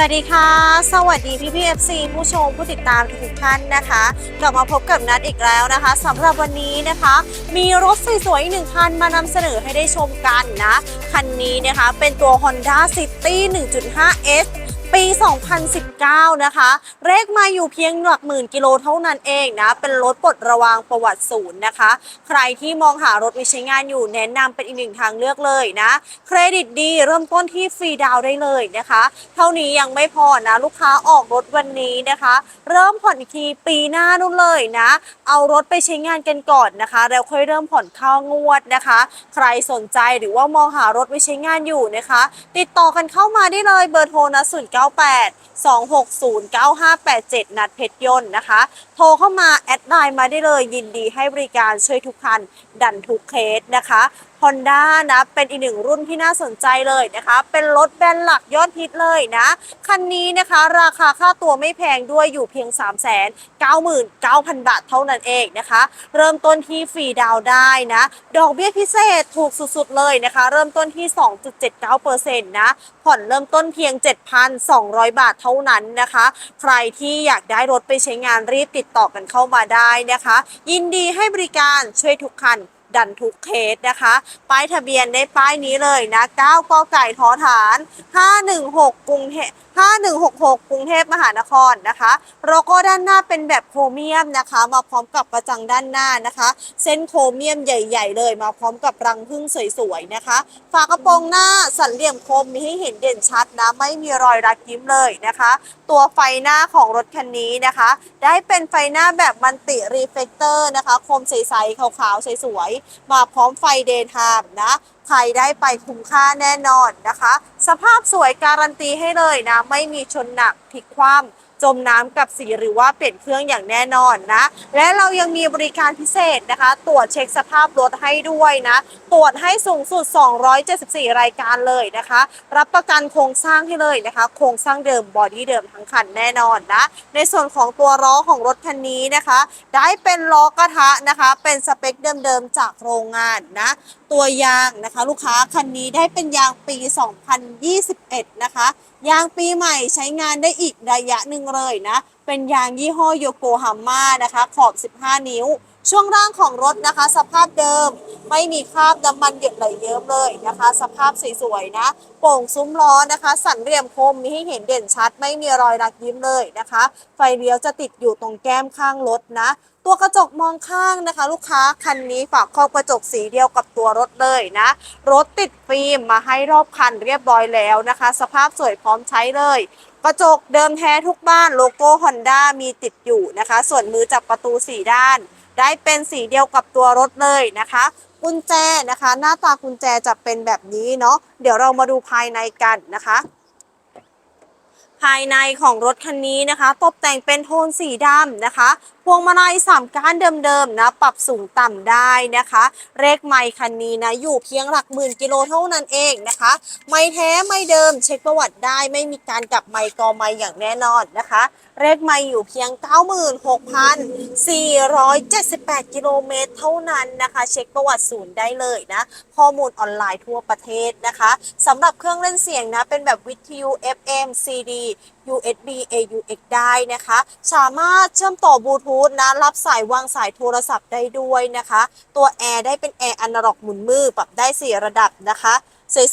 สวัสดีค่ะ สวัสดีพี่พี่เอฟซีผู้ชมผู้ติดตามทุกท่านนะคะ กลับมาพบกับนัดอีกแล้วนะคะสำหรับวันนี้นะคะ มีรถสวยๆอีกหนึ่งคันมานำเสนอให้ได้ชมกันนะ คันนี้นะคะเป็นตัว Honda City 1.5S ปี 2019 นะคะ เลขมาอยู่เพียงหลักหมื่นกิโลเท่านั้นเองนะ เป็นรถปลดระวางประวัติศูนย์นะคะ ใครที่มองหารถไปใช้งานอยู่แนะนำเป็นอีกหนึ่งทางเลือกเลยนะ เครดิตดีเริ่มต้นที่ฟรีดาวได้เลยนะคะ เท่านี้ยังไม่พอนะ ลูกค้าออกรถวันนี้นะคะ เริ่มผ่อนอีกทีปีหน้านู่นเลยนะ เอารถไปใช้งานกันก่อนนะคะ แล้วค่อยเริ่มผ่อนเข้างวดนะคะ ใครสนใจหรือว่ามองหารถไปใช้งานอยู่นะคะ ติดต่อกันเข้ามาได้เลยเบอร์โทรนะ098 260 9587 นัดเพชรยนต์นะคะ โทรเข้ามาแอดไลน์มาได้เลยยินดีให้บริการช่วยทุกคันดันทุกเคสนะคะ Honda นะ เป็นอีกหนึ่งรุ่นที่น่าสนใจเลยนะคะ เป็นรถแบรนด์หลักยอดฮิตเลยนะ คันนี้นะคะราคาค่าตัวไม่แพงด้วยอยู่เพียง 3 9 9 0 0 0 บาทเท่านั้นเองนะคะ เริ่มต้นที่ฟรีดาวได้นะ ดอกเบี้ยพิเศษถูกสุดๆเลยนะคะ เริ่มต้นที่ 2.79%นะผ่อนเริ่มต้นเพียง 7,200 บาทเท่านั้นนะคะ ใครที่อยากได้รถไปใช้งานรีบติดต่อกันเข้ามาได้นะคะ ยินดีให้บริการช่วยทุกคัน ดันทุกเคสนะคะ ป้ายทะเบียนได้ป้ายนี้เลยนะ 9กไก่ทอฐาน 516 กรุงเทพ 5166 กรุงเทพมหานครนะคะโลโก้ด้านหน้าเป็นแบบโครเมียมนะคะ มาพร้อมกับกระจังด้านหน้านะคะ เส้นโครเมียมใหญ่ ๆ เลยมาพร้อมกับรังผึ้งสวยๆนะคะ ฝากระโปรงหน้าสันเหลี่ยมคมมีให้เห็นเด่นชัดนะไม่มีรอยรัดยิ้มเลยนะคะ ตัวไฟหน้าของรถคันนี้นะคะ ได้เป็นไฟหน้าแบบมันติรีเฟกเตอร์นะคะคมใสๆขาวๆสวยๆมาพร้อมไฟเดย์ไทม์นะ ใครได้ไปคุ้มค่าแน่นอนนะคะ สภาพสวยการันตีให้เลยนะ ไม่มีชนหนักพลิกคว่ำจมน้ำกับสีหรือว่าเปลี่ยนเครื่องอย่างแน่นอนนะ และเรายังมีบริการพิเศษนะคะ ตรวจเช็คสภาพรถให้ด้วยนะ ตรวจให้สูงสุด 274 รายการเลยนะคะ รับประกันโครงสร้างให้เลยนะคะ โครงสร้างเดิมบอดี้เดิมทั้งคันแน่นอนนะ ในส่วนของตัวล้อของรถคันนี้นะคะ ได้เป็นล้อกระทะนะคะ เป็นสเปคเดิมๆจากโรงงานนะ ตัวยางนะคะ ลูกค้าคันนี้ได้เป็นยางปี 2021 นะคะ ยางปีใหม่ใช้งานได้อีกระยะหนึ่งเลยนะ เป็นยางยี่ห้อโยโกฮาม่านะคะ ขอบ 15 นิ้ว ช่วงล่างของรถนะคะ สภาพเดิมไม่มีคราบน้ำมันหยดไหลเยิ้มเลยนะคะ สภาพสวยๆนะ โป่งซุ้มล้อนะคะ สันเหลี่ยมคมมีให้เห็นเด่นชัด ไม่มีรอยรักยิ้มเลยนะคะ ไฟเลี้ยวจะติดอยู่ตรงแก้มข้างรถนะ ตัวกระจกมองข้างนะคะ ลูกค้าคันนี้ฝากครอบกระจกสีเดียวกับตัวรถเลยนะ รถติดฟิล์มมาให้รอบคันเรียบร้อยแล้วนะคะ สภาพสวยพร้อมใช้เลยกระจกเดิมแท้ทุกบ้านโลโก้ Honda มีติดอยู่นะคะ ส่วนมือจับประตูสีด้าน ได้เป็นสีเดียวกับตัวรถเลยนะคะ กุญแจนะคะ หน้าตากุญแจจะเป็นแบบนี้เนาะเดี๋ยวเรามาดูภายในกันนะคะภายในของรถคันนี้นะคะ ตกแต่งเป็นโทนสีดำนะคะ วงมาลัยสามก้านเดิมๆนะ ปรับสูงต่ำได้นะคะ เลขไมค์คันนี้นะอยู่เพียงหลักหมื่นกิโลเท่านั้นเองนะคะ ไม่แท้ไม่เดิมเช็คประวัติได้ไม่มีการกลับไมค์กอไมค์อย่างแน่นอนนะคะเลขไมค์อยู่เพียง 96,478 กิโลเมตรเท่านั้นนะคะ เช็คประวัติศูนย์ได้เลยนะ ข้อมูลออนไลน์ทั่วประเทศนะคะสำหรับเครื่องเล่นเสียงนะ เป็นแบบวิทยุ FM CD USB AUX ได้นะคะ สามารถเชื่อมต่อบลูทูธนะรับสายวางสายโทรศัพท์ได้ด้วยนะคะ ตัวแอร์ได้เป็นแอร์อนาล็อกหมุนมือปรับได้ 4 ระดับนะคะ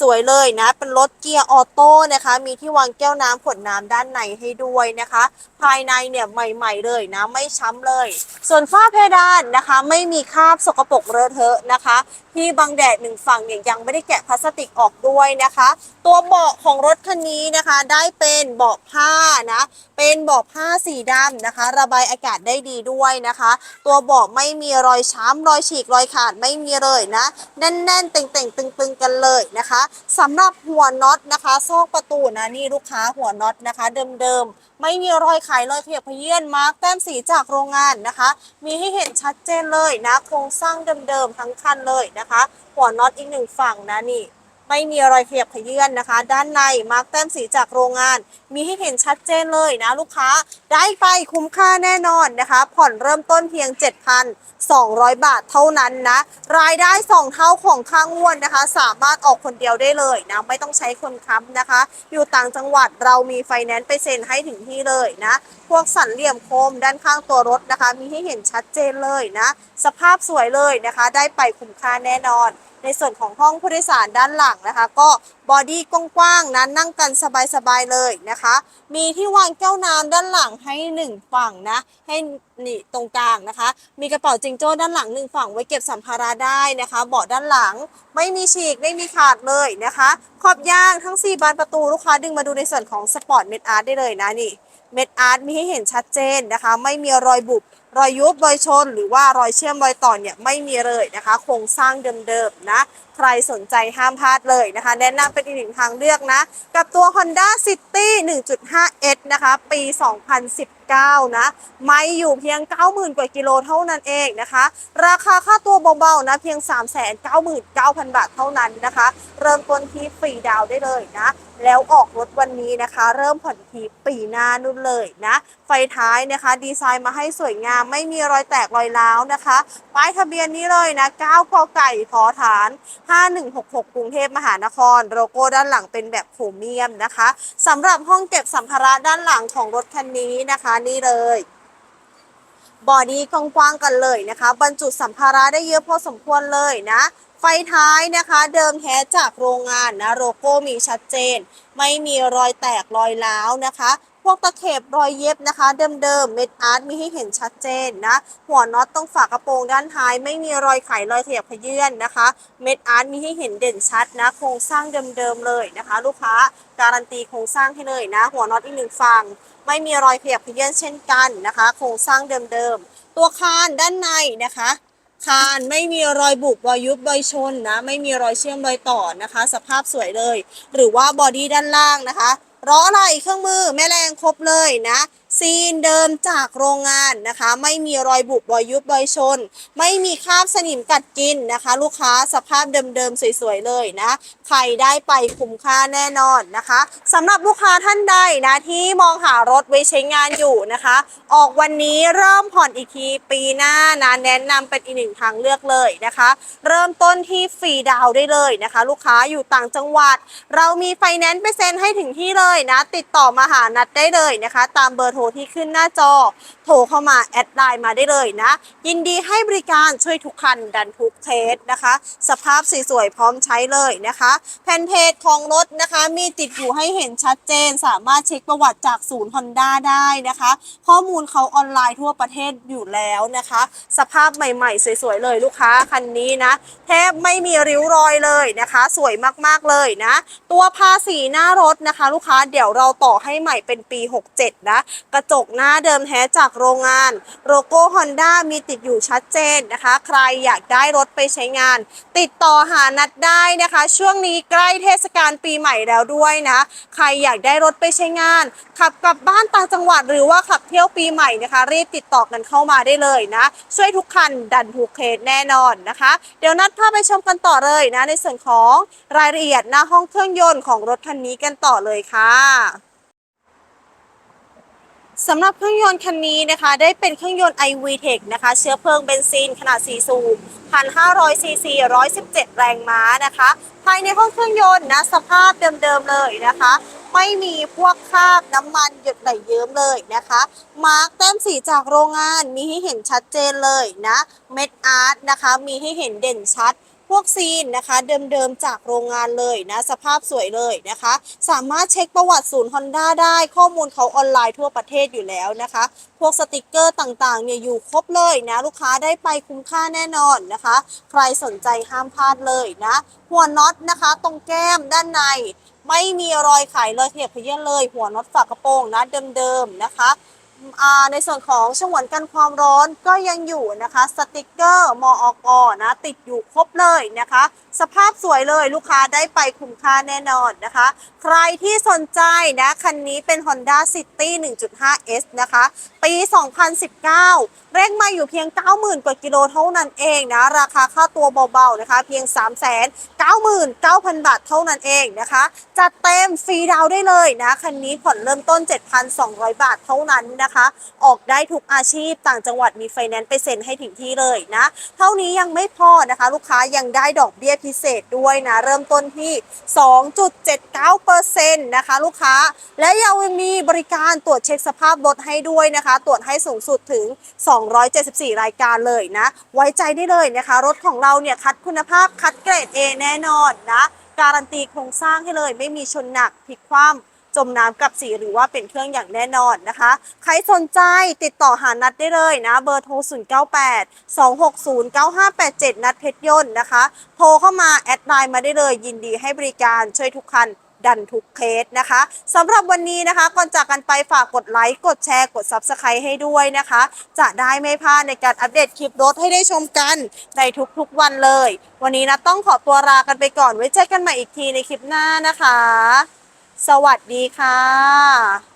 สวยๆเลยนะ เป็นรถเกียร์ออโต้นะคะ มีที่วางแก้วน้ำขวดน้ำด้านในให้ด้วยนะคะ ภายในเนี่ยใหม่ๆเลยนะ ไม่ช้ำเลย ส่วนฝ้าเพดานนะคะ ไม่มีคราบสกปรกเลอะเทอะนะคะ ที่บังแดดหนึ่งฝั่งเนี่ยยังไม่ได้แกะพลาสติกออกด้วยนะคะ ตัวเบาะของรถคันนี้นะคะ ได้เป็นเบาะผ้านะ เป็นเบาะผ้าสีดำนะคะ ระบายอากาศได้ดีด้วยนะคะ ตัวเบาะไม่มีรอยช้ำรอยฉีกรอยขาดไม่มีเลยนะแน่นๆเต่งๆตึงๆกันเลยนะคะสำหรับหัวน็อตนะคะซอกประตูนะนี่ลูกค้าหัวน็อตนะคะ เดิมๆไม่มีรอยขายรอยเพียบเพยียนมาร์กแต้มสีจากโรงงานนะคะ มีให้เห็นชัดเจนเลยนะโครงสร้างเดิมๆทั้งคันเลยนะคะหัวน็อตอีกหนึ่งฝั่งนะนี่ ไม่มีรอยขยับขยื่นนะคะ ด้านในมาร์กแต้มสีจากโรงงาน มีให้เห็นชัดเจนเลยนะลูกค้าได้ไปคุ้มค่าแน่นอนนะคะ ผ่อนเริ่มต้นเพียง 7,200 บาทเท่านั้นนะ รายได้ 2 เท่าของค่างวดนะคะ สามารถออกคนเดียวได้เลยนะ ไม่ต้องใช้คนค้ำนะคะ อยู่ต่างจังหวัดเรามีไฟแนนซ์ไปเซ็นให้ถึงที่เลยนะ พวกสันเหลี่ยมโคมด้านข้างตัวรถนะคะ มีให้เห็นชัดเจนเลยนะ สภาพสวยเลยนะคะ ได้ไปคุ้มค่าแน่นอน ในส่วนของห้องผู้โดยสารด้านหลังนะคะ ก็บอดี้กว้างๆนะนั่งกันสบายๆเลยนะคะ มีที่วางแก้วน้ำด้านหลังให้หนึ่งฝั่งนะให้นี่ตรงกลางนะคะ มีกระเป๋าจิงโจ้ด้านหลังหนึ่งฝั่งไว้เก็บสัมภาระได้นะคะเบาะด้านหลังไม่มีฉีกไม่มีขาดเลยนะคะ ขอบยางทั้ง 4 บานประตูลูกค้าดึงมาดูในส่วนของสปอร์ตเมดอาร์ตได้เลยนะนี่ เม็ดอาร์ตมีให้เห็นชัดเจนนะคะ ไม่มีรอยบุบรอยยุบรอยชน หรือว่ารอยเชื่อมรอยต่อเนี่ยไม่มีเลยนะคะ โครงสร้างเดิมๆนะ ใครสนใจห้ามพลาดเลยนะคะ แนะนำเป็นอีกหนึ่งทางเลือกนะ กับตัว Honda City 1.5S นะคะ ปี 2019 9 นะ ไม่อยู่เพียง 90,000 กว่ากิโลเท่านั้นเองนะคะ ราคาค่าตัวเบาๆนะเพียง 399,000 บาทเท่านั้นนะคะ เริ่มต้นที่ฟรีดาวได้เลยนะ แล้วออกรถวันนี้นะคะ เริ่มผ่อนทีปีหน้านู่นเลยนะ ไฟท้ายนะคะ ดีไซน์มาให้สวยงามไม่มีรอยแตกรอยร้าวนะคะป้ายทะเบียนนี้เลยนะ9กอไก่ทอฐาน 5166 กรุงเทพมหานคร โลโก้ด้านหลังเป็นแบบโครเมียมนะคะสำหรับห้องเก็บสัมภาระด้านหลังของรถคันนี้นะคะนี่เลยบอนี้กว้างๆกันเลยนะคะ บรรจุสัมภาระได้เยอะพอสมควรเลยนะ ไฟท้ายนะคะเดิมแท้จากโรงงานนะ โลโก้มีชัดเจน ไม่มีรอยแตกรอยร้าวนะคะ พวกตะเข็บรอยเย็บนะคะ เดิมๆเม็ดอาร์ตมีให้เห็นชัดเจนนะ หัวน็อตตรงฝากระโปรงด้านท้าย ไม่มีรอยไขรอยขยับขยื่นนะคะ เม็ดอาร์ตมีให้เห็นเด่นชัดนะ โครงสร้างเดิมๆเลยนะคะ ลูกค้าการันตีโครงสร้างให้เลยนะ หัวน็อตอีกหนึ่งฝั่งไม่มีรอยขยับขยื่นเช่นกันนะคะ โครงสร้างเดิมๆตัวคานด้านในนะคะคานไม่มีรอยบุบรอยยุบรอยชนนะ ไม่มีรอยเชื่อมรอยต่อนะคะ สภาพสวยเลย หรือว่าบอดี้ด้านล่างนะคะ ร้ออะไรเครื่องมือแม่แรงครบเลยนะ ซีนเดิมจากโรงงานนะคะ ไม่มีรอยบุบรอยยุบรอยชน ไม่มีคราบสนิมกัดกินนะคะ ลูกค้าสภาพเดิมๆสวยๆเลยนะใครได้ไปคุ้มค่าแน่นอนนะคะสำหรับลูกค้าท่านใดนะที่มองหารถไว้ใช้งานอยู่นะคะ ออกวันนี้เริ่มผ่อนอีกทีปีหน้านะแนะนำเป็นอีกหนึ่งทางเลือกเลยนะคะ เริ่มต้นที่ฟรีดาวได้เลยนะคะ ลูกค้าอยู่ต่างจังหวัด เรามีไฟแนนซ์ไปเซ็นให้ถึงที่เลยนะ ติดต่อมาหานัดได้เลยนะคะ ตามเบอร์โทรที่ขึ้นหน้าจอโทรเข้ามาแอดไลน์มาได้เลยนะ ยินดีให้บริการช่วยทุกคันดันทุกเทสนะคะ สภาพสวยๆพร้อมใช้เลยนะคะ แผ่นเพจของรถนะคะ มีติดอยู่ให้เห็นชัดเจน สามารถเช็คประวัติจากศูนย์ Honda ได้นะคะ ข้อมูลเขาออนไลน์ทั่วประเทศอยู่แล้วนะคะ สภาพใหม่ๆ สวยๆเลยลูกค้าคันนี้นะ แทบไม่มีริ้วรอยเลยนะคะ สวยมากๆเลยนะ ตัวภาษีหน้ารถนะคะ ลูกค้าเดี๋ยวเราต่อให้ใหม่เป็นปี 67 นะ กระจกหน้าเดิมแท้จากโรงงาน โลโก้ Honda มีติดอยู่ชัดเจนนะคะ ใครอยากได้รถไปใช้งาน ติดต่อหานัดได้นะคะ ช่วงนี้ใกล้เทศกาลปีใหม่แล้วด้วยนะ ใครอยากได้รถไปใช้งาน ขับกลับบ้านต่างจังหวัดหรือว่าขับเที่ยวปีใหม่นะคะ รีบติดต่อกันเข้ามาได้เลยนะ ช่วยทุกคันดันทุกเคสแน่นอนนะคะ เดี๋ยวนัดพาไปชมกันต่อเลยนะ ในส่วนของรายละเอียดหน้าห้องเครื่องยนต์ของรถคันนี้กันต่อเลยค่ะ สำหรับเครื่องยนต์คันนี้นะคะ ได้เป็นเครื่องยนต์ iVTEC นะคะ เชื้อเพลิงเบนซินขนาด 4 สูบ 1,500 ซีซี 117 แรงม้านะคะ ภายในห้องเครื่องยนต์นะ สภาพเดิมๆเลยนะคะ ไม่มีพวกคราบน้ำมันหยดไหลเยิ้มเลยนะคะ มาร์กแต้มสีจากโรงงานมีให้เห็นชัดเจนเลยนะ เม็ดอาร์ตนะคะ มีให้เห็นเด่นชัด พวกซีนนะคะเดิมๆจากโรงงานเลยนะสภาพสวยเลยนะคะ สามารถเช็คประวัติศูนย์ Honda ได้ข้อมูลเขาออนไลน์ทั่วประเทศอยู่แล้วนะคะ พวกสติกเกอร์ต่างๆเนี่ยอยู่ครบเลยนะลูกค้าได้ไปคุ้มค่าแน่นอนนะคะ ใครสนใจห้ามพลาดเลยนะหัวน็อตนะคะตรงแก้มด้านในไม่มีรอยไขรอยเทียบเขยื้อนเลย หัวน็อตฝากระโปรงนะเดิมๆนะคะ ในส่วนของฉนวนกันความร้อนก็ยังอยู่นะคะ สติกเกอร์มอกนะ ติดอยู่ครบเลยนะคะ สภาพสวยเลยลูกค้าได้ไปคุ้มค่าแน่นอนนะคะ ใครที่สนใจนะคันนี้เป็น Honda City 1.5S นะคะ ปี 2019 เร่งมาอยู่เพียง 90,000 กว่ากิโลเท่านั้นเองนะ ราคาค่าตัวเบาๆนะคะ เพียง 399,000 บาทเท่านั้นเองนะคะ จัดเต็มฟรีดาวได้เลยนะ คันนี้ผ่อนเริ่มต้น 7,200 บาทเท่านั้นนะคะ ออกได้ทุกอาชีพต่างจังหวัดมีไฟแนนซ์ไปเซ็นให้ถึงที่เลยนะ เท่านี้ยังไม่พอนะคะ ลูกค้ายังได้ดอกเบี้ยพิเศษด้วยนะ เริ่มต้นที่ 2.79%นะคะลูกค้า และยังมีบริการตรวจเช็คสภาพรถให้ด้วยนะคะ ตรวจให้สูงสุดถึง 274 รายการเลยนะ ไว้ใจได้เลยนะคะ รถของเราเนี่ยคัดคุณภาพคัดเกรด A แน่นอนนะ การันตีโครงสร้างให้เลย ไม่มีชนหนักผิดความ จมน้ำกับสีหรือว่าเป็นเครื่องอย่างแน่นอนนะคะ ใครสนใจติดต่อหานัดได้เลยนะ เบอร์โทร 098 260 9587 นัดเพชรยนต์นะคะ โทรเข้ามาแอดไลน์มาได้เลย ยินดีให้บริการช่วยทุกคันดันทุกเคสนะคะสำหรับวันนี้นะคะก่อนจากกันไปฝากกดไลค์กดแชร์กด Subscribe ให้ด้วยนะคะ จะได้ไม่พลาดในการอัปเดตคลิปรถให้ได้ชมกันในทุกๆวันเลย วันนี้นะต้องขอตัวลากันไปก่อนไว้เจอกันใหม่อีกทีในคลิปหน้านะคะ สวัสดีค่ะ